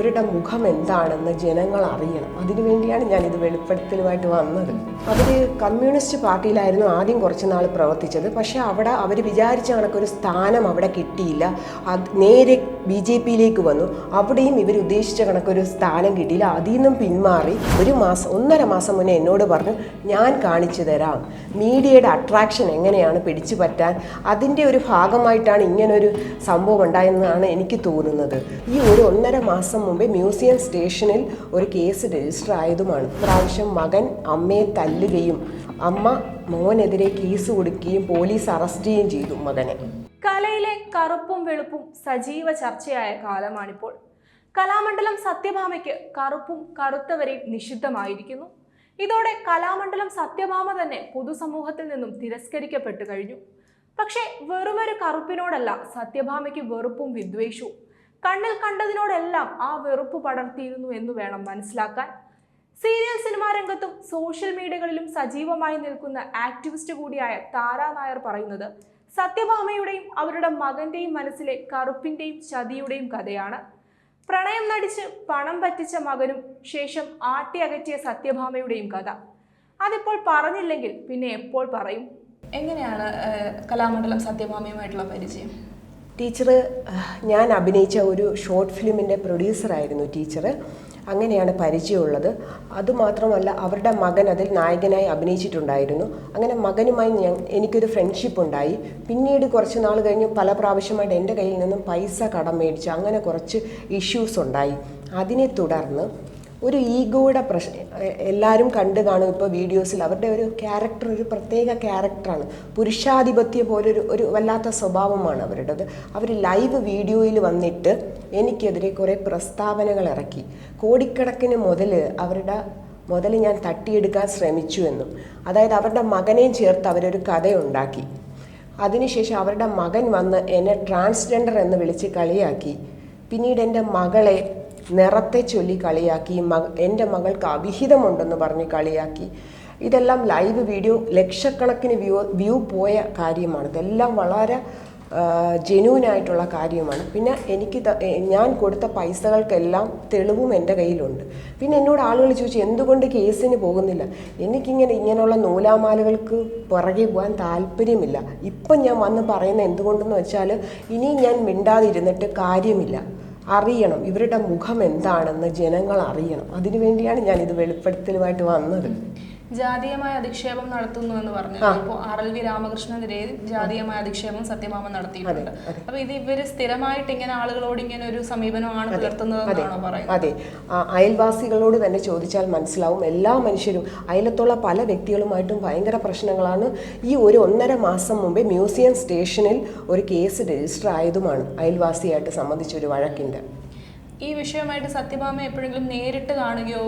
ഇവരുടെ മുഖം എന്താണെന്ന് ജനങ്ങൾ അറിയണം. അതിനുവേണ്ടിയാണ് ഞാൻ ഇത് വെളിപ്പെടുത്തലുമായിട്ട് വന്നത്. അവർ കമ്മ്യൂണിസ്റ്റ് പാർട്ടിയിലായിരുന്നു ആദ്യം കുറച്ച് നാൾ പ്രവർത്തിച്ചത്. പക്ഷേ അവിടെ അവർ വിചാരിച്ച കണക്കൊരു സ്ഥാനം അവിടെ കിട്ടിയില്ല. അത് നേരെ ബി ജെ പിയിലേക്ക് വന്നു. അവിടെയും ഇവർ ഉദ്ദേശിച്ച കണക്കൊരു സ്ഥാനം കിട്ടിയില്ല. അതിൽ നിന്നും പിന്മാറി ഒരു മാസം ഒന്നര മാസം മുന്നേ എന്നോട് പറഞ്ഞു ഞാൻ കാണിച്ചു തരാം. മീഡിയയുടെ അട്രാക്ഷൻ എങ്ങനെയാണ് പിടിച്ചു പറ്റാൻ? അതിന്റെ ഒരു ഭാഗമായിട്ടാണ് ഇങ്ങനൊരു സംഭവം ഉണ്ടായെന്നാണ് എനിക്ക് തോന്നുന്നത്. ഈ ഒരു ഒന്നര മാസം മുമ്പേ മ്യൂസിയം സ്റ്റേഷനിൽ ഒരു കേസ് രജിസ്റ്റർ ആയതുമാണ്. പ്രാവശ്യം മകൻ അമ്മയെ തല്ലുകയും അമ്മ മോനെതിരെ കേസ് കൊടുക്കുകയും പോലീസ് അറസ്റ്റ് ചെയ്യുകയും ചെയ്തു മകനെ. കലയിലെ കറുപ്പും വെളുപ്പും സജീവ ചർച്ചയായ കാലമാണിപ്പോൾ. കലാമണ്ഡലം സത്യഭാമയ്ക്ക് കറുപ്പും കറുത്തവരെയും നിഷിദ്ധമായിരിക്കുന്നു. ഇതോടെ കലാമണ്ഡലം സത്യഭാമ തന്നെ പൊതുസമൂഹത്തിൽ നിന്നും തിരസ്കരിക്കപ്പെട്ടു കഴിഞ്ഞു. പക്ഷേ വെറുമൊരു കറുപ്പിനോടല്ല സത്യഭാമയ്ക്ക് വെറുപ്പും വിദ്വേഷവും. കണ്ണിൽ കണ്ടതിനോടെല്ലാം ആ വെറുപ്പ് പടർത്തിയിരുന്നു എന്ന് വേണം മനസ്സിലാക്കാൻ. സീരിയൽ സിനിമാ രംഗത്തും സോഷ്യൽ മീഡിയകളിലും സജീവമായി നിൽക്കുന്ന ആക്ടിവിസ്റ്റ് കൂടിയായ താരാ നായർ പറയുന്നത് സത്യഭാമയുടെയും അവരുടെ മകന്റെയും മനസ്സിലെ കറുപ്പിന്റെയും ചതിയുടെയും കഥയാണ്. പ്രണയം നടിച്ച് പണം പറ്റിച്ച മകനും ശേഷം ആട്ടി അകറ്റിയ സത്യഭാമയുടെയും കഥ. അതിപ്പോൾ പറഞ്ഞില്ലെങ്കിൽ പിന്നെ എപ്പോൾ പറയും? എങ്ങനെയാണ് കലാമണ്ഡലം സത്യഭാമയുമായിട്ടുള്ള പരിചയം? ടീച്ചർ ഞാൻ അഭിനയിച്ച ഒരു ഷോർട്ട് ഫിലിമിന്റെ പ്രൊഡ്യൂസറായിരുന്നു ടീച്ചർ അങ്ങനെയാണ് പരിചയമുള്ളത്. അതുമാത്രമല്ല അവരുടെ മകൻ അതിൽ നായകനായി അഭിനയിച്ചിട്ടുണ്ടായിരുന്നു. അങ്ങനെ മകനുമായി ഞാൻ എനിക്കൊരു ഫ്രണ്ട്ഷിപ്പ് ഉണ്ടായി. പിന്നീട് കുറച്ച് നാൾ കഴിഞ്ഞ് പല പ്രാവശ്യമായിട്ട് എന്റെ കയ്യിൽ നിന്നും പൈസ കടം മേടിച്ചു അങ്ങനെ കുറച്ച് ഇഷ്യൂസ് ഉണ്ടായി. അതിനെ തുടർന്ന് ഒരു ഈഗോയുടെ പ്രശ്നം. എല്ലാവരും കണ്ടു കാണും ഇപ്പോൾ വീഡിയോസിൽ അവരുടെ ഒരു ക്യാരക്ടർ ഒരു പ്രത്യേക ക്യാരക്ടറാണ്. പുരുഷാധിപത്യം പോലൊരു ഒരു വല്ലാത്ത സ്വഭാവമാണ് അവരുടേത്. അവർ ലൈവ് വീഡിയോയിൽ വന്നിട്ട് എനിക്കെതിരെ കുറേ പ്രസ്താവനകൾ ഇറക്കി. കോടിക്കണക്കിന് മുതൽ അവരുടെ മുതൽ ഞാൻ തട്ടിയെടുക്കാൻ ശ്രമിച്ചു എന്നും. അതായത് അവരുടെ മകനെയും ചേർത്ത് അവരൊരു കഥയുണ്ടാക്കി. അതിനുശേഷം അവരുടെ മകൻ വന്ന് എന്നെ ട്രാൻസ്ജെൻഡർ എന്ന് വിളിച്ച് കളിയാക്കി. പിന്നീട് എന്റെ മകളെ നിറത്തെ ചൊല്ലി കളിയാക്കി മക എന്റെ മകൾക്ക് അവിഹിതമുണ്ടെന്ന് പറഞ്ഞ് കളിയാക്കി. ഇതെല്ലാം ലൈവ് വീഡിയോ ലക്ഷക്കണക്കിന് വ്യൂ വ്യൂ പോയ കാര്യമാണ്. ഇതെല്ലാം വളരെ ജെന്യൂനായിട്ടുള്ള കാര്യമാണ്. പിന്നെ എനിക്ക് ഞാൻ കൊടുത്ത പൈസകൾക്കെല്ലാം തെളിവും എന്റെ കയ്യിലുണ്ട്. പിന്നെ എന്നോട് ആളുകൾ ചോദിച്ചു എന്തുകൊണ്ട് കേസിന് പോകുന്നില്ല? എനിക്കിങ്ങനെ ഇങ്ങനെയുള്ള നൂലാമാലകൾക്ക് പുറകെ പോകാൻ താല്പര്യമില്ല. ഇപ്പം ഞാൻ വന്ന് പറയുന്ന എന്തുകൊണ്ടെന്ന് വെച്ചാൽ ഇനി ഞാൻ മിണ്ടാതിരുന്നിട്ട് കാര്യമില്ല. അറിയണം. ഇവരുടെ മുഖം എന്താണെന്ന് ജനങ്ങൾ അറിയണം. അതിനുവേണ്ടിയാണ് ഞാൻ ഇത് വെളിപ്പെടുത്തലുമായിട്ട് വന്നത്. ജാതീയമായ അധിക്ഷേപം നടത്തുന്നു എന്ന് പറഞ്ഞു. ഇപ്പോൾ ആർ എൽ വി രാമകൃഷ്ണനെതിരെ ജാതീയമായ അധിക്ഷേപം സത്യഭാമ നടത്തിയിട്ടുണ്ട്. അപ്പൊ ഇത് ഇവർ സ്ഥിരമായിട്ട് ഇങ്ങനെ ആളുകളോട് ഇങ്ങനെ ഒരു സമീപനമാണ് പുലർത്തുന്നതെന്നാണോ പറയുന്നത്? അതെ. അയൽവാസികളോട് തന്നെ ചോദിച്ചാൽ മനസ്സിലാവും. എല്ലാ മനുഷ്യരും അയലത്തുള്ള പല വ്യക്തികളുമായിട്ടും ഭയങ്കര പ്രശ്നങ്ങളാണ്. ഈ ഒരു ഒന്നര മാസം മുമ്പേ മ്യൂസിയം സ്റ്റേഷനിൽ ഒരു കേസ് രജിസ്റ്റർ ആയതുമാണ് അയൽവാസിയായിട്ട് സംബന്ധിച്ച ഒരു വഴക്കിന്റെ. ഈ വിഷയമായിട്ട് സത്യഭാമ എപ്പോഴെങ്കിലും നേരിട്ട് കാണുകയോ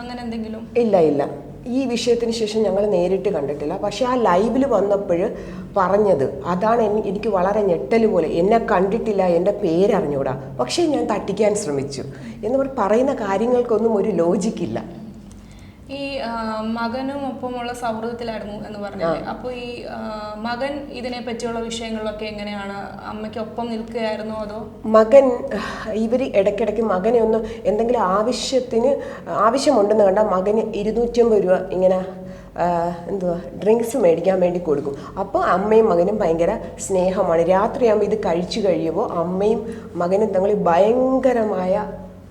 അങ്ങനെ എന്തെങ്കിലും? ഇല്ല ഇല്ല. ഈ വിഷയത്തിന് ശേഷം ഞങ്ങൾ നേരിട്ട് കണ്ടിട്ടില്ല. പക്ഷേ ആ ലൈവിൽ വന്നപ്പോൾ പറഞ്ഞത് അതാണ് എനിക്ക് വളരെ ഞെട്ടൽ പോലെ എന്നെ കണ്ടിട്ടില്ല എന്റെ പേരറിഞ്ഞൂടാ. പക്ഷേ ഞാൻ തട്ടിക്കാൻ ശ്രമിച്ചു. എന്ന് പറയുന്ന കാര്യങ്ങൾക്കൊന്നും ഒരു ലോജിക്കില്ല ഈ മകനും ഒപ്പമുള്ള സൗഹൃദത്തിലായിരുന്നു എന്ന് പറഞ്ഞത് അപ്പൊ ഈ മകൻ ഇതിനെ പറ്റിയുള്ള വിഷയങ്ങളിലൊക്കെ എങ്ങനെയാണ്? അമ്മയ്ക്ക് ഒപ്പം നിൽക്കുകയായിരുന്നു അതോ? മകൻ ഇവർ ഇടയ്ക്കിടയ്ക്ക് മകനെ ഒന്ന് എന്തെങ്കിലും ആവശ്യത്തിന് ആവശ്യമുണ്ടെന്ന് കണ്ടാൽ മകന് ഇരുന്നൂറ്റമ്പത് രൂപ ഇങ്ങനെ എന്തുവാ ഡ്രിങ്ക്സ് മേടിക്കാൻ വേണ്ടി കൊടുക്കും. അപ്പോൾ അമ്മയും മകനും ഭയങ്കര സ്നേഹമാണ്. രാത്രിയാകുമ്പോൾ ഇത് കഴിച്ചു കഴിയുമ്പോൾ അമ്മയും മകനും തമ്മിൽ ഭയങ്കരമായ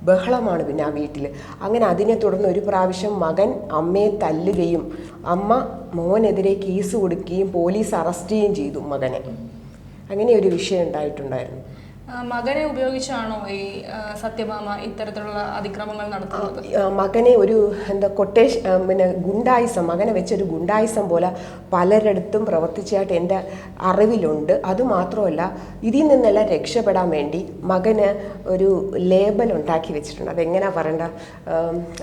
ബഹളമാണ് പിന്നെ ആ വീട്ടിൽ അങ്ങനെ അതിനെ തുടർന്ന് ഒരു പ്രാവശ്യം മകൻ അമ്മയെ തല്ലുകയും അമ്മ മോനെതിരെ കേസ് കൊടുക്കുകയും പോലീസ് അറസ്റ്റ് ചെയ്യുകയും ചെയ്തു മകനെ. അങ്ങനെ ഒരു വിഷയം ഉണ്ടായിട്ടുണ്ടായിരുന്നു. മകനെ ഉപയോഗിച്ചാണോ ഈ സത്യഭാമ ഇത്തരത്തിലുള്ള അതിക്രമങ്ങൾ നടത്തുന്നത്? മകനെ ഒരു എന്താ കൊട്ടേഷ് പിന്നെ ഗുണ്ടായിസം മകനെ വെച്ചൊരു ഗുണ്ടായിസം പോലെ പലരിടത്തും പ്രവർത്തിച്ചതായിട്ട് എന്റെ അറിവിലുണ്ട്. അതുമാത്രമല്ല ഇതിൽ നിന്നെല്ലാം രക്ഷപ്പെടാൻ വേണ്ടി മകന് ഒരു ലേബൽ ഉണ്ടാക്കി വെച്ചിട്ടുണ്ട്. അതെങ്ങനെയാണ് പറയേണ്ട?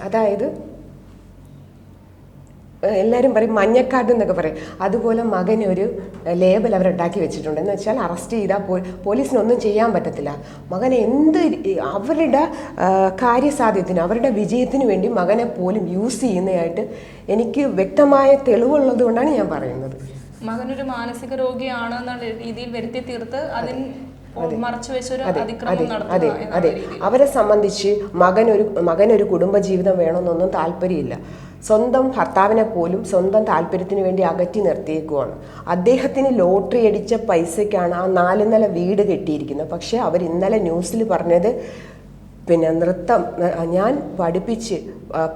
അതായത് എല്ലാവരും പറയും മഞ്ഞക്കാട് എന്നൊക്കെ പറയും. അതുപോലെ മകന് ഒരു ലേബൽ അവരുണ്ടാക്കി വെച്ചിട്ടുണ്ട്. എന്ന് വെച്ചാൽ അറസ്റ്റ് ചെയ്താൽ പോ പോലീസിനൊന്നും ചെയ്യാൻ പറ്റത്തില്ല. മകനെ എന്ത് അവരുടെ കാര്യസാധ്യത്തിന് അവരുടെ വിജയത്തിന് വേണ്ടി മകനെ പോലും യൂസ് ചെയ്യുന്നതായിട്ട് എനിക്ക് വ്യക്തമായ തെളിവുള്ളത് കൊണ്ടാണ് ഞാൻ പറയുന്നത്. മകനൊരു മാനസിക രോഗിയാണ് എന്നുള്ള രീതിയിൽ വരുത്തി തീർത്ത് അതിന് അതെ. അതെ. അവരെ സംബന്ധിച്ച് മകനൊരു മകനൊരു കുടുംബജീവിതം വേണമെന്നൊന്നും താല്പര്യമില്ല. സ്വന്തം ഭർത്താവിനെ പോലും സ്വന്തം താല്പര്യത്തിന് വേണ്ടി അകറ്റി നിർത്തിയേക്കുവാണ്. അദ്ദേഹത്തിന് ലോട്ടറി അടിച്ച പൈസയ്ക്കാണ് ആ നാല് നില വീട് കെട്ടിയിരിക്കുന്നത്. പക്ഷേ അവർ ഇന്നലെ ന്യൂസിൽ പറഞ്ഞത് പിന്നെ നൃത്തം ഞാൻ പഠിപ്പിച്ച്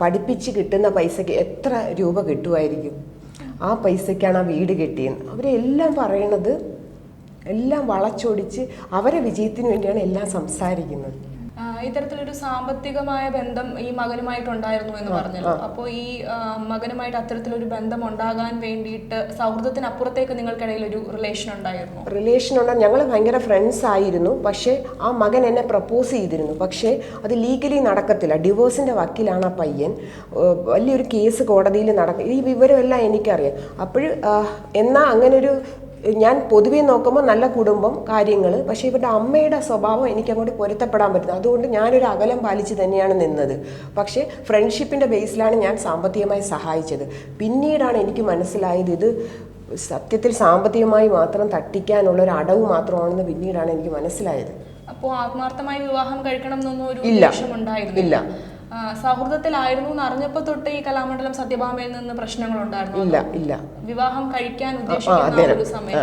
പഠിപ്പിച്ച് കിട്ടുന്ന പൈസയ്ക്ക് എത്ര രൂപ കിട്ടുമായിരിക്കും? ആ പൈസയ്ക്കാണ് ആ വീട് കെട്ടിയത് അവരെല്ലാം പറയണത് എല്ലാം വളച്ചൊടിച്ച് അവരെ വിജയത്തിന് വേണ്ടിയാണ് എല്ലാം സംസാരിക്കുന്നത്. ഇത്തരത്തിലൊരു സാമ്പത്തികമായ ബന്ധം ഈ മകനുമായിട്ട് ഉണ്ടായിരുന്നു എന്ന് പറഞ്ഞല്ലോ. അപ്പോൾ ഈ മകനുമായിട്ട് അത്തരത്തിലൊരു ബന്ധം ഉണ്ടാകാൻ വേണ്ടിയിട്ട് സൗഹൃദത്തിനപ്പുറത്തേക്ക് നിങ്ങൾക്കിടയിൽ ഒരു റിലേഷൻ ഉണ്ടായിരുന്നു? റിലേഷൻ ഉണ്ടായിരുന്നു ഞങ്ങൾ ഭയങ്കര ഫ്രണ്ട്സ് ആയിരുന്നു. പക്ഷേ ആ മകൻ എന്നെ പ്രപ്പോസ് ചെയ്തിരുന്നു. പക്ഷേ അത് ലീഗലി നടക്കത്തില്ല. ഡിവോഴ്സിന്റെ വക്കീലാണ് ആ പയ്യൻ. വലിയൊരു കേസ് കോടതിയിൽ നടക്കും ഈ വിവരമെല്ലാം എനിക്കറിയാം. അപ്പോൾ എന്നാൽ അങ്ങനൊരു ഞാൻ പൊതുവേ നോക്കുമ്പോൾ നല്ല കുടുംബം കാര്യങ്ങൾ പക്ഷേ ഇവരുടെ അമ്മയുടെ സ്വഭാവം എനിക്ക് അങ്ങോട്ട് പൊരുത്തപ്പെടാൻ പറ്റുന്നത് അതുകൊണ്ട് ഞാനൊരു അകലം പാലിച്ച് തന്നെയാണ് നിന്നത്. പക്ഷേ ഫ്രണ്ട്ഷിപ്പിന്റെ ബേസിലാണ് ഞാൻ സാമ്പത്തികമായി സഹായിച്ചത്. പിന്നീടാണ് എനിക്ക് മനസ്സിലായത് ഇത് സത്യത്തിൽ സാമ്പത്തികമായി മാത്രം തട്ടിക്കാനുള്ള ഒരു അടവ് മാത്രമാണെന്ന് പിന്നീടാണ് എനിക്ക് മനസ്സിലായത്. അപ്പോൾ ആത്മാർത്ഥമായി വിവാഹം കഴിക്കണം എന്നൊന്നും ഒരു ഇല്ല. ഇല്ല. സൗഹൃദത്തിലായിരുന്നു എന്ന് അറിഞ്ഞപ്പോൾ തൊട്ട് ഈ കലാമണ്ഡലം സത്യഭാമയിൽ നിന്ന് പ്രശ്നങ്ങൾ ഉണ്ടായിരുന്നു ഇല്ല ഇല്ല. വിവാഹം കഴിക്കാൻ ഉദ്ദേശിക്കുന്ന ഒരു സമയം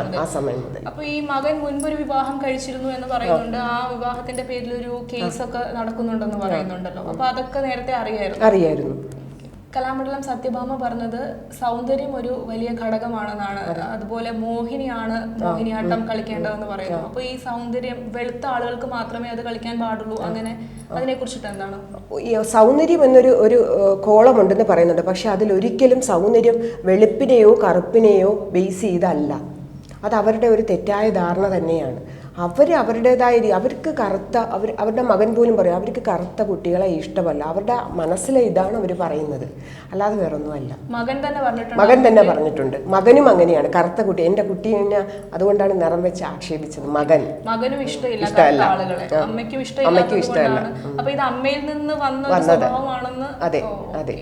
അപ്പൊ ഈ മകൻ മുൻപ് ഒരു വിവാഹം കഴിച്ചിരുന്നു എന്ന് പറയുന്നുണ്ട്. ആ വിവാഹത്തിന്റെ പേരിൽ ഒരു കേസൊക്കെ നടക്കുന്നുണ്ടെന്ന് പറയുന്നുണ്ടല്ലോ. അപ്പൊ അതൊക്കെ നേരത്തെ അറിയായിരുന്നു. അറിയായിരുന്നു. കലാമണ്ഡലം സത്യഭാമ പറഞ്ഞത് സൗന്ദര്യം ഒരു വലിയ ഘടകമാണെന്നാണ്. അതുപോലെ മോഹിനിയാണ് മോഹിനിയാട്ടം കളിക്കേണ്ടതെന്ന് പറയുന്നു അപ്പൊ ഈ സൗന്ദര്യം വെളുത്ത ആളുകൾക്ക് മാത്രമേ അത് കളിക്കാൻ പാടുള്ളൂ. അങ്ങനെ അതിനെ കുറിച്ചിട്ട് എന്താണ്? സൗന്ദര്യം എന്നൊരു ഒരു കോളം കോളമുണ്ടെന്ന് പറയുന്നുണ്ട്. പക്ഷെ അതിലൊരിക്കലും സൗന്ദര്യം വെളുപ്പിനെയോ കറുപ്പിനെയോ ബേസ് ചെയ്തല്ല അത് അവരുടെ ഒരു തെറ്റായ ധാരണ തന്നെയാണ്. അവർ അവരുടേതായ അവർക്ക് കറുത്ത അവർ അവരുടെ മകൻ പോലും പറയും അവർക്ക് കറുത്ത കുട്ടികളെ ഇഷ്ടമല്ല. അവരുടെ മനസ്സിലെ ഇതാണ് അവർ പറയുന്നത്. അല്ലാതെ വേറൊന്നുമല്ല. മകൻ തന്നെ പറഞ്ഞിട്ടുണ്ട്? മകൻ തന്നെ പറഞ്ഞിട്ടുണ്ട്. മകനും അങ്ങനെയാണ്. കറുത്ത കുട്ടി എന്റെ കുട്ടീനെ അതുകൊണ്ടാണ് നിറം വെച്ച് ആക്ഷേപിച്ചത് മകൻ. മകനും ഇഷ്ടമില്ല ഇഷ്ടമല്ല. അമ്മയ്ക്കും ഇഷ്ടമല്ല. അപ്പൊ ഇത് അമ്മയിൽ നിന്ന് വന്ന. സ്വഭാവമാണെന്ന്? അതെ അതെ.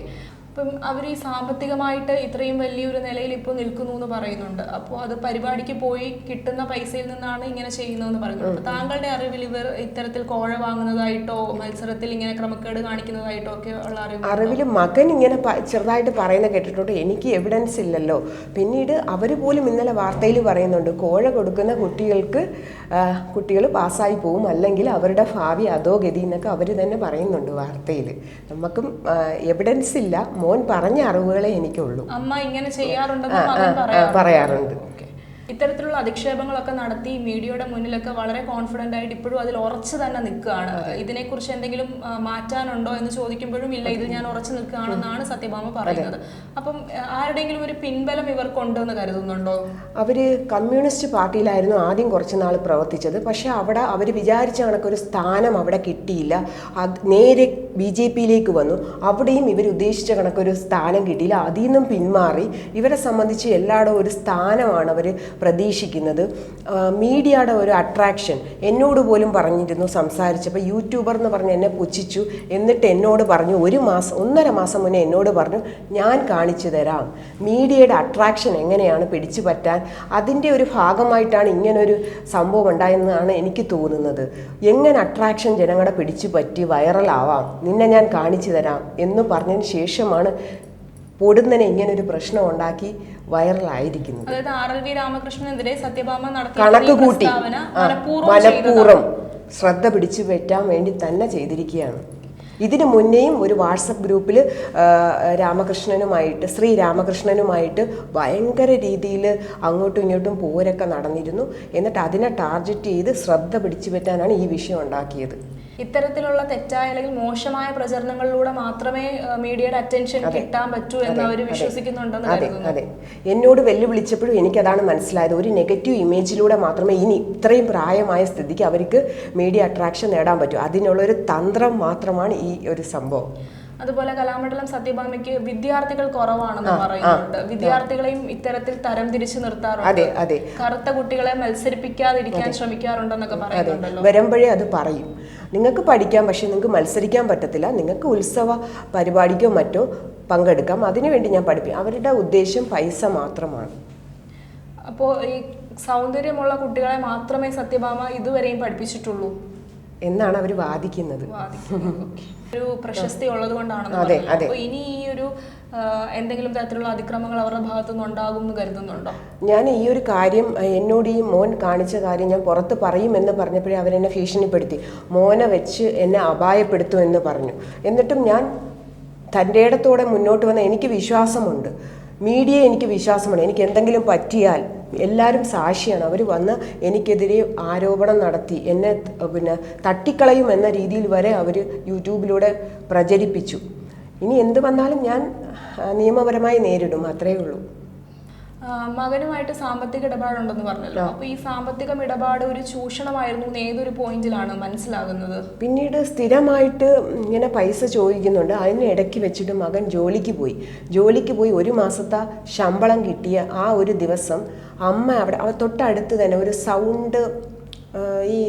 അപ്പം അവർ ഈ സാമ്പത്തികമായിട്ട് ഇത്രയും വലിയൊരു നിലയിൽ ഇപ്പോൾ നിൽക്കുന്നു എന്ന് പറയുന്നുണ്ട്. അപ്പോൾ അത് പരിപാടിക്ക് പോയി കിട്ടുന്ന പൈസയിൽ നിന്നാണ് ഇങ്ങനെ ചെയ്യുന്നതെന്ന് പറയുന്നത്. അപ്പോൾ താങ്കളുടെ അറിവിൽ ഇവർ ഇത്തരത്തിൽ കോഴ വാങ്ങുന്നതായിട്ടോ മത്സരത്തിൽ ഇങ്ങനെ ക്രമക്കേട് കാണിക്കുന്നതായിട്ടോ ഒക്കെ ഉള്ള അറിവ് അറിവിൽ മകൻ ഇങ്ങനെ ചെറുതായിട്ട് പറയുന്ന കേട്ടിട്ടുണ്ട്. എനിക്ക് എവിഡൻസ് ഇല്ലല്ലോ. പിന്നീട് അവർ പോലും ഇന്നലെ വാർത്തയിൽ പറയുന്നുണ്ട് കോഴ കൊടുക്കുന്ന കുട്ടികൾക്ക് കുട്ടികൾ പാസ്സായി പോവും. അല്ലെങ്കിൽ അവരുടെ ഭാവി അതോ ഗതി എന്നൊക്കെ അവർ തന്നെ പറയുന്നുണ്ട് വാർത്തയിൽ. നമുക്കും എവിഡൻസ് ഇല്ല. മോൻ പറഞ്ഞ അറിവുകളെ എനിക്കുള്ളൂ. അമ്മ ഇങ്ങനെ ചെയ്യാറുണ്ട് പറയാറുണ്ട്. ഇത്തരത്തിലുള്ള അധിക്ഷേപങ്ങളൊക്കെ നടത്തി മീഡിയയുടെ മുന്നിലൊക്കെ വളരെ കോൺഫിഡന്റ് ആയിട്ട് ഇപ്പോഴും അതിൽ ഉറച്ചു തന്നെ നിൽക്കുകയാണ്. ഇതിനെക്കുറിച്ച് എന്തെങ്കിലും മാറ്റാനുണ്ടോ എന്ന് ചോദിക്കുമ്പോഴും ഇല്ല ഇതിൽ ഞാൻ ഉറച്ചു നിൽക്കുകയാണെന്നാണ് സത്യഭാമ പറയുന്നത്. അപ്പം ആരുടെങ്കിലും ഒരു പിൻബലം ഇവർക്കുണ്ടെന്ന് കരുതുന്നുണ്ടോ? അവർ കമ്മ്യൂണിസ്റ്റ് പാർട്ടിയിലായിരുന്നു ആദ്യം കുറച്ച് നാൾ പ്രവർത്തിച്ചത്. പക്ഷേ അവിടെ അവർ വിചാരിച്ച കണക്കൊരു സ്ഥാനം അവിടെ കിട്ടിയില്ല. അത് നേരെ ബി ജെ പിയിലേക്ക് വന്നു. അവിടെയും ഇവർ ഉദ്ദേശിച്ച കണക്കൊരു സ്ഥാനം കിട്ടിയില്ല. അതിൽ നിന്നും പിന്മാറി. ഇവരെ സംബന്ധിച്ച് എല്ലായിടവും ഒരു സ്ഥാനമാണ് അവർ പ്രതീക്ഷിക്കുന്നത്. മീഡിയയുടെ ഒരു അട്രാക്ഷൻ എന്നോട് പോലും പറഞ്ഞിരുന്നു സംസാരിച്ചപ്പോൾ യൂട്യൂബർ എന്ന് പറഞ്ഞ് എന്നെ പുച്ഛിച്ചു. എന്നിട്ട് എന്നോട് പറഞ്ഞു ഒരു മാസം ഒന്നര മാസം മുന്നേ എന്നോട് പറഞ്ഞു ഞാൻ കാണിച്ചു തരാം. മീഡിയയുടെ അട്രാക്ഷൻ എങ്ങനെയാണ് പിടിച്ചു പറ്റാൻ? അതിന്റെ ഒരു ഭാഗമായിട്ടാണ് ഇങ്ങനൊരു സംഭവം ഉണ്ടായെന്നാണ് എനിക്ക് തോന്നുന്നത്. എങ്ങനെ അട്രാക്ഷൻ ജനങ്ങളെ പിടിച്ചു പറ്റി വൈറലാവാം നിന്നെ ഞാൻ കാണിച്ചു തരാം. എന്ന് പറഞ്ഞതിന് ശേഷമാണ് പൊടുന്നനെ ഇങ്ങനൊരു പ്രശ്നം ഉണ്ടാക്കി. വൈറലായിരിക്കുന്നത്. കണക്ക് കൂട്ടി. മനഃപൂർവം ശ്രദ്ധ പിടിച്ചു പറ്റാൻ വേണ്ടി തന്നെ ചെയ്തിരിക്കുകയാണ്. ഇതിനു മുന്നേയും ഒരു വാട്സപ്പ് ഗ്രൂപ്പിൽ രാമകൃഷ്ണനുമായിട്ട് ശ്രീ രാമകൃഷ്ണനുമായിട്ട് ഭയങ്കര രീതിയിൽ അങ്ങോട്ടും ഇങ്ങോട്ടും പോരൊക്കെ നടന്നിരുന്നു. എന്നിട്ട് അതിനെ ടാർഗറ്റ് ചെയ്ത് ശ്രദ്ധ പിടിച്ചു പറ്റാനാണ് ഈ വിഷയം ഉണ്ടാക്കിയത്. ഇത്തരത്തിലുള്ള തെറ്റായ അല്ലെങ്കിൽ മോശമായ പ്രചരണങ്ങളിലൂടെ മാത്രമേ മീഡിയയുടെ അറ്റൻഷൻ കിട്ടാൻ പറ്റൂ എന്ന് അവർ വിശ്വസിക്കുന്നുണ്ടെന്ന് അതെ. അതെ. എന്നോട് വെല്ലുവിളിച്ചപ്പോഴും എനിക്കതാണ് മനസ്സിലായത്. ഒരു നെഗറ്റീവ് ഇമേജിലൂടെ മാത്രമേ ഇനി ഇത്രയും പ്രായമായ സ്ഥിതിക്ക് അവർക്ക് മീഡിയ അട്രാക്ഷൻ നേടാൻ പറ്റൂ. അതിനുള്ളൊരു തന്ത്രം മാത്രമാണ് ഈ ഒരു സംഭവം. അതുപോലെ കലാമണ്ഡലം സത്യഭാമയ്ക്ക് വിദ്യാർത്ഥികൾ കുറവാണെന്ന് പറയുന്നുണ്ട്. വിദ്യാർത്ഥികളെയും ഇത്തരത്തിൽ തരം തിരിച്ചു നിർത്താറുണ്ട്. കറുത്ത കുട്ടികളെ മത്സരിപ്പിക്കാതിരിക്കാൻ ശ്രമിക്കാറുണ്ടെന്നൊക്കെ പറയുന്നുണ്ടല്ലോ. വരുമ്പോഴേ അത് പറയും. നിങ്ങൾക്ക് പഠിക്കാം പക്ഷേ നിങ്ങൾക്ക് മത്സരിക്കാൻ പറ്റത്തില്ല നിങ്ങൾക്ക് ഉത്സവ പരിപാടിക്കോ മറ്റോ പങ്കെടുക്കാം. അതിനുവേണ്ടി ഞാൻ പഠിപ്പിക്കും അവരുടെ ഉദ്ദേശം പൈസ മാത്രമാണ്. അപ്പോൾ ഈ സൗന്ദര്യമുള്ള കുട്ടികളെ മാത്രമേ സത്യഭാമ ഇതുവരെയും പഠിപ്പിച്ചിട്ടുള്ളൂ? എന്നാണ് അവർ വാദിക്കുന്നത്. ഒരു പ്രശസ്തി ഉള്ളത് കൊണ്ടാണ് അതെ, അതെ. ഇനി ഈ ഒരു എന്തെങ്കിലും തരത്തിലുള്ള അതിക്രമങ്ങൾ അവരുടെ ഭാഗത്തുനിന്ന് ഉണ്ടാകും എന്ന് കരുതുന്നുണ്ടോ? ഞാൻ ഈ ഒരു കാര്യം എന്നോട് ഈ മോൻ കാണിച്ച കാര്യം ഞാൻ പുറത്ത് പറയുമെന്ന് പറഞ്ഞപ്പോഴേ അവരെന്നെ ഭീഷണിപ്പെടുത്തി. മോനെ വെച്ച് എന്നെ അപായപ്പെടുത്തും എന്ന് പറഞ്ഞു. എന്നിട്ടും ഞാൻ തന്റെ ഇടത്തോടെ മുന്നോട്ട് വന്ന എനിക്ക് വിശ്വാസമുണ്ട്. മീഡിയ എനിക്ക് വിശ്വാസമാണ് എനിക്ക് എന്തെങ്കിലും പറ്റിയാൽ എല്ലാവരും സാക്ഷിയാണ്. അവർ വന്ന് എനിക്കെതിരെ ആരോപണം നടത്തി. എന്നെ പിന്നെ തട്ടിക്കളയും എന്ന രീതിയിൽ വരെ അവർ യൂട്യൂബിലൂടെ പ്രചരിപ്പിച്ചു. ഇനി എന്ത് വന്നാലും ഞാൻ നിയമപരമായി നേരിടും അത്രേ ഉള്ളൂ. മകനുമായിട്ട് സാമ്പത്തിക ഇടപാടുണ്ടെന്ന് പറഞ്ഞല്ലോ. അപ്പൊ ഈ സാമ്പത്തിക ഇടപാട് ഒരു ചൂഷണമായിരുന്നു ഏതൊരു പോയിന്റിലാണ് മനസ്സിലാകുന്നത്? പിന്നീട് സ്ഥിരമായിട്ട് ഇങ്ങനെ പൈസ ചോദിക്കുന്നുണ്ട്. അതിന് ഇടയ്ക്ക് വെച്ചിട്ട് മകൻ ജോലിക്ക് പോയി. ജോലിക്ക് പോയി ഒരു മാസത്തെ ശമ്പളം കിട്ടിയ ആ ഒരു ദിവസം അമ്മ അവിടെ അവ തൊട്ടടുത്ത് തന്നെ ഒരു സൗണ്ട് ഈ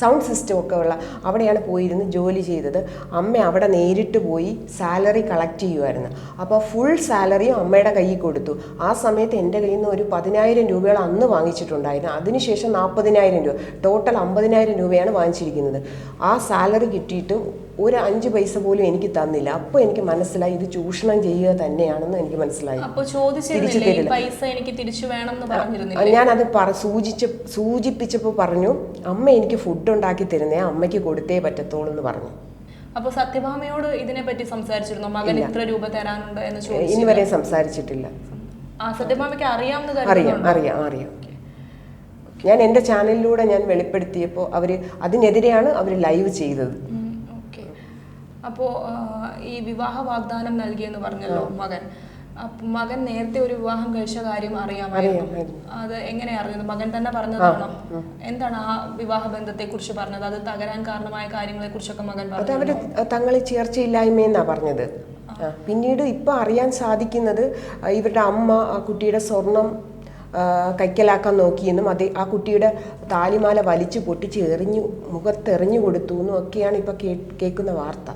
സൗണ്ട് സിസ്റ്റം ഒക്കെ ഉള്ള അവിടെയാണ് പോയിരുന്ന് ജോലി ചെയ്തത്. അമ്മ അവിടെ നേരിട്ട് പോയി സാലറി കളക്ട് ചെയ്യുമായിരുന്നു അപ്പോൾ ഫുൾ സാലറിയും അമ്മയുടെ കയ്യിൽ കൊടുത്തു. ആ സമയത്ത് എന്റെ കയ്യിൽ നിന്ന് ഒരു പതിനായിരം രൂപയോളം അന്ന് വാങ്ങിച്ചിട്ടുണ്ടായിരുന്നു. അതിനുശേഷം നാൽപ്പതിനായിരം രൂപ ടോട്ടൽ അമ്പതിനായിരം രൂപയാണ് വാങ്ങിച്ചിരിക്കുന്നത്. ആ സാലറി കിട്ടിയിട്ട് ഒരു അഞ്ച് പൈസ പോലും എനിക്ക് തന്നില്ല. അപ്പോൾ എനിക്ക് മനസ്സിലായി ഇത് ചൂഷണം ചെയ്യുക തന്നെയാണെന്ന് എനിക്ക് മനസ്സിലായി. തിരിച്ചു പറഞ്ഞിരുന്നില്ല? ഞാനത് സൂചിച്ച സൂചിപ്പിച്ചപ്പോൾ പറഞ്ഞു അമ്മ എനിക്ക് ഫുഡ് ഉണ്ടാക്കി തരുന്നേ അമ്മയ്ക്ക് കൊടുത്തേ പറ്റത്തുള്ളൂ എന്ന് പറഞ്ഞു. അപ്പൊ സത്യഭാമയോട് ഇതിനെ പറ്റി സംസാരിച്ചിരുന്നു? മകൻ ഇത്ര രൂപ തരാനുണ്ട് എന്ന് ചോദിച്ചു ഇനി വരെ സംസാരിച്ചിട്ടില്ല. ആ സത്യഭാമയ്ക്ക് അറിയാമെന്ന് അറിയാം അറിയാം അറിയാം. ഞാൻ എന്റെ ചാനലിലൂടെ ഞാൻ വെളിപ്പെടുത്തിയപ്പോൾ അവർ അതിനെതിരെയാണ് അവർ ലൈവ് ചെയ്തത്. അപ്പോ ഈ വിവാഹ വാഗ്ദാനം നൽകിയെന്ന് പറഞ്ഞല്ലോ മകൻ. മകൻ നേരത്തെ ഒരു വിവാഹം കഴിച്ച കാര്യം അറിയാമായിരുന്നു. അത് എങ്ങനെ അറിയുന്നു? മകൻ തന്നെ പറഞ്ഞതാണോ? എന്താണ് ആ വിവാഹ ബന്ധത്തെ കുറിച്ച് പറഞ്ഞത്? അത് തകരാൻ കാരണമായ കാര്യങ്ങളെ കുറിച്ചൊക്കെ മകൻ അത് പറഞ്ഞു തങ്ങളെ ചേർച്ചയില്ലായ്മയെന്നാ പറഞ്ഞത്. പിന്നീട് ഇപ്പം അറിയാൻ സാധിക്കുന്നത് ഇവരുടെ അമ്മ ആ കുട്ടിയുടെ സ്വർണം കൈക്കലാക്കാൻ നോക്കിയെന്നും അത് ആ കുട്ടിയുടെ താലിമാല വലിച്ചു പൊട്ടിച്ച് എറിഞ്ഞു മുഖത്തെറിഞ്ഞു കൊടുത്തു എന്നും ഒക്കെയാണ് ഇപ്പം കേൾക്കുന്ന വാർത്ത.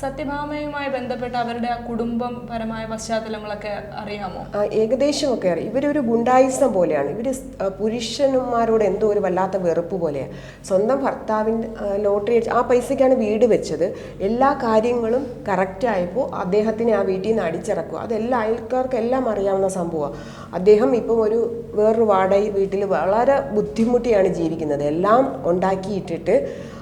സത്യഭാമയുമായി ബന്ധപ്പെട്ട അവരുടെ ആ കുടുംബം പരമായ പശ്ചാത്തലങ്ങളൊക്കെ അറിയാമോ? ഏകദേശമൊക്കെ അറിയാം. ഇവരൊരു ഗുണ്ടായിസം പോലെയാണ്. ഇവർ പുരുഷന്മാരോട് എന്തോ ഒരു വല്ലാത്ത വെറുപ്പ് പോലെയാണ്. സ്വന്തം ഭർത്താവിന്റെ ലോട്ടറി അടിച്ച് ആ പൈസയ്ക്കാണ് വീട് വെച്ചത്. എല്ലാ കാര്യങ്ങളും കറക്റ്റായപ്പോൾ അദ്ദേഹത്തിനെ ആ വീട്ടിൽ നിന്ന് അടിച്ചിറക്കുക. അതെല്ലാം അയൽക്കാർക്കെല്ലാം അറിയാവുന്ന സംഭവമാണ് അദ്ദേഹം ഇപ്പം ഒരു വേറൊരു വാടക വീട്ടിൽ വളരെ ബുദ്ധിമുട്ടിയാണ് ജീവിക്കുന്നത്. എല്ലാം ഉണ്ടാക്കിയിട്ടിട്ട്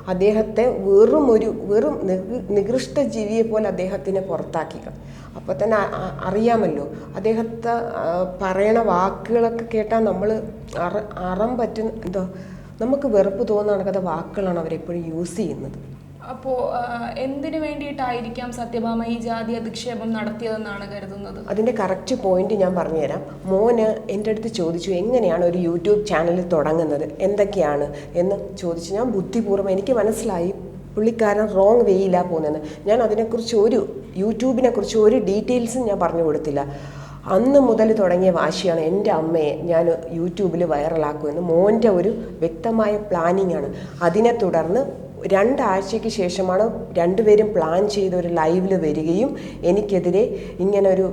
അദ്ദേഹത്തെ വെറും ഒരു വെറും നികൃ- നികൃഷ്ട ജീവിയെ പോലെ അദ്ദേഹത്തിനെ പുറത്താക്കി. അപ്പോൾ തന്നെ അറിയാമല്ലോ അദ്ദേഹത്തെ പറയണ വാക്കുകളൊക്കെ കേട്ടാൽ നമ്മൾ അറ അറം പറ്റുന്ന എന്തോ നമുക്ക് വെറുപ്പ് തോന്നുന്ന കണക്കത്തെ വാക്കുകളാണ് അവരെപ്പോഴും യൂസ് ചെയ്യുന്നത്. അപ്പോ എന്തിനു വേണ്ടിയിട്ടായിരിക്കാം സത്യഭാമ ഈ ജാതി അധിക്ഷേപം നടത്തിയതെന്നാണ് കരുതുന്നത്? അതിന്റെ കറക്റ്റ് പോയിന്റ് ഞാൻ പറഞ്ഞുതരാം. മോന് എന്റെ അടുത്ത് ചോദിച്ചു എങ്ങനെയാണ് ഒരു യൂട്യൂബ് ചാനൽ തുടങ്ങുന്നത്? എന്തൊക്കെയാണ്? എന്ന് ചോദിച്ചു. ഞാൻ ബുദ്ധിപൂർവം എനിക്ക് മനസ്സിലായി. പുള്ളിക്കാരൻ റോങ് വേയിലാണ് പോകുന്നതെന്ന്. ഞാൻ അതിനെക്കുറിച്ച് ഒരു യൂട്യൂബിനെ കുറിച്ച് ഒരു ഡീറ്റെയിൽസും ഞാൻ പറഞ്ഞു കൊടുത്തില്ല. അന്ന് മുതൽ തുടങ്ങിയ വാശിയാണ് എന്റെ അമ്മയെ ഞാൻ യൂട്യൂബിൽ വൈറലാക്കുമെന്ന് മോന്റെ ഒരു വ്യക്തമായ പ്ലാനിങ് ആണ്. അതിനെ തുടർന്ന് രണ്ടാഴ്ചയ്ക്ക് ശേഷമാണ് രണ്ടുപേരും പ്ലാൻ ചെയ്ത ഒരു ലൈവിൽ വരികയും എനിക്കെതിരെ ഇങ്ങനെ ഒരു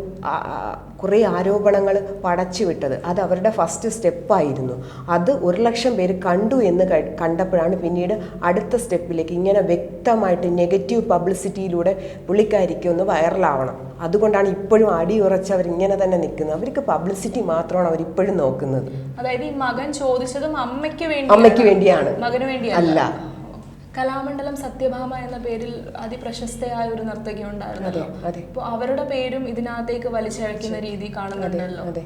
കുറേ ആരോപണങ്ങൾ പടച്ചു വിട്ടത്. അത് അവരുടെ ഫസ്റ്റ് സ്റ്റെപ്പായിരുന്നു അത് ഒരു ലക്ഷം പേര് കണ്ടു എന്ന് കണ്ടപ്പോഴാണ് പിന്നീട് അടുത്ത സ്റ്റെപ്പിലേക്ക് ഇങ്ങനെ വ്യക്തമായിട്ട് നെഗറ്റീവ് പബ്ലിസിറ്റിയിലൂടെ പുള്ളിക്കാരിക്ക് ഒന്ന് വൈറലാവണം അതുകൊണ്ടാണ് ഇപ്പോഴും അടിയുറച്ച് അവർ ഇങ്ങനെ തന്നെ നിൽക്കുന്നത്. അവർക്ക് പബ്ലിസിറ്റി മാത്രമാണ് അവർ ഇപ്പോഴും നോക്കുന്നത്. അതായത് ഈ മകൻ ചോദിച്ചതും അമ്മയ്ക്ക് വേണ്ടി അമ്മയ്ക്ക് വേണ്ടിയാണ്. മകന് വേണ്ടിയല്ല. അല്ല. കലാമണ്ഡലം സത്യഭാമ എന്ന പേരിൽ അതിപ്രശസ്തയായ ഒരു നർത്തകി ഉണ്ടായിരുന്നല്ലോ. അപ്പോൾ അവരുടെ പേരും ഇതിനകത്തേക്ക് വലിച്ചഴക്കുന്ന രീതി കാണുന്നുണ്ടല്ലോ. അതെ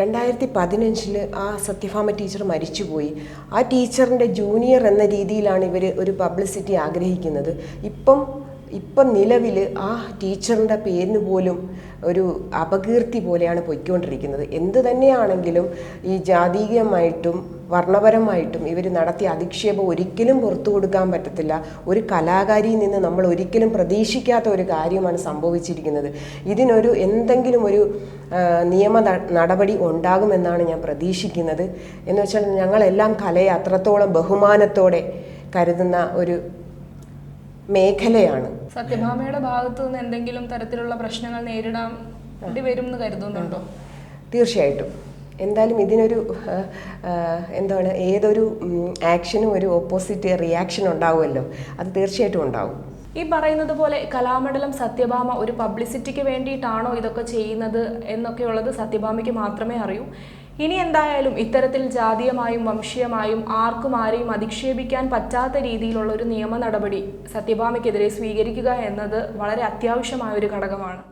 രണ്ടായിരത്തി പതിനഞ്ചിൽ ആ സത്യഭാമ ടീച്ചർ മരിച്ചുപോയി. ആ ടീച്ചറിന്റെ ജൂനിയർ എന്ന രീതിയിലാണ് ഇവർ ഒരു പബ്ലിസിറ്റി ആഗ്രഹിക്കുന്നത്. ഇപ്പം ഇപ്പം നിലവിൽ ആ ടീച്ചറിന്റെ പേരിന് പോലും ഒരു അപകീർത്തി പോലെയാണ് പൊയ്ക്കൊണ്ടിരിക്കുന്നത്. എന്ത് തന്നെയാണെങ്കിലും ഈ ജാതീയമായിട്ടും വർണപരമായിട്ടും ഇവർ നടത്തിയ അധിക്ഷേപം ഒരിക്കലും പുറത്തു കൊടുക്കാൻ പറ്റത്തില്ല. ഒരു കലാകാരിയിൽ നിന്ന് നമ്മൾ ഒരിക്കലും പ്രതീക്ഷിക്കാത്ത ഒരു കാര്യമാണ് സംഭവിച്ചിരിക്കുന്നത്. ഇതിനൊരു എന്തെങ്കിലും ഒരു നിയമ നടപടി ഉണ്ടാകുമെന്നാണ് ഞാൻ പ്രതീക്ഷിക്കുന്നത്. എന്ന് വെച്ചാൽ ഞങ്ങളെല്ലാം കലയെ അത്രത്തോളം ബഹുമാനത്തോടെ കരുതുന്ന ഒരു മേഖലയാണ്. സത്യഭാമയുടെ ഭാഗത്തു നിന്ന് എന്തെങ്കിലും തരത്തിലുള്ള പ്രശ്നങ്ങൾ നേരിടാൻ വരും എന്ന് കരുതുന്നുണ്ടോ? തീർച്ചയായിട്ടും. എന്തായാലും ഇതിനൊരു എന്താണ് ഏതൊരു ആക്ഷനും ഒരു ഓപ്പോസിറ്റ് റിയാക്ഷൻ ഉണ്ടാവുമല്ലോ. അത് തീർച്ചയായിട്ടും ഉണ്ടാവും. ഈ പറയുന്നത് പോലെ കലാമണ്ഡലം സത്യഭാമ ഒരു പബ്ലിസിറ്റിക്ക് വേണ്ടിയിട്ടാണോ ഇതൊക്കെ ചെയ്യുന്നത് എന്നൊക്കെയുള്ളത് സത്യഭാമയ്ക്ക് മാത്രമേ അറിയൂ. ഇനി എന്തായാലും ഇത്തരത്തിൽ ജാതീയമായും വംശീയമായും ആർക്കും ആരെയും അധിക്ഷേപിക്കാൻ പറ്റാത്ത രീതിയിലുള്ള ഒരു നിയമ നടപടി സത്യഭാമയ്ക്കെതിരെ സ്വീകരിക്കുക എന്നത് വളരെ അത്യാവശ്യമായ ഒരു ഘടകമാണ്.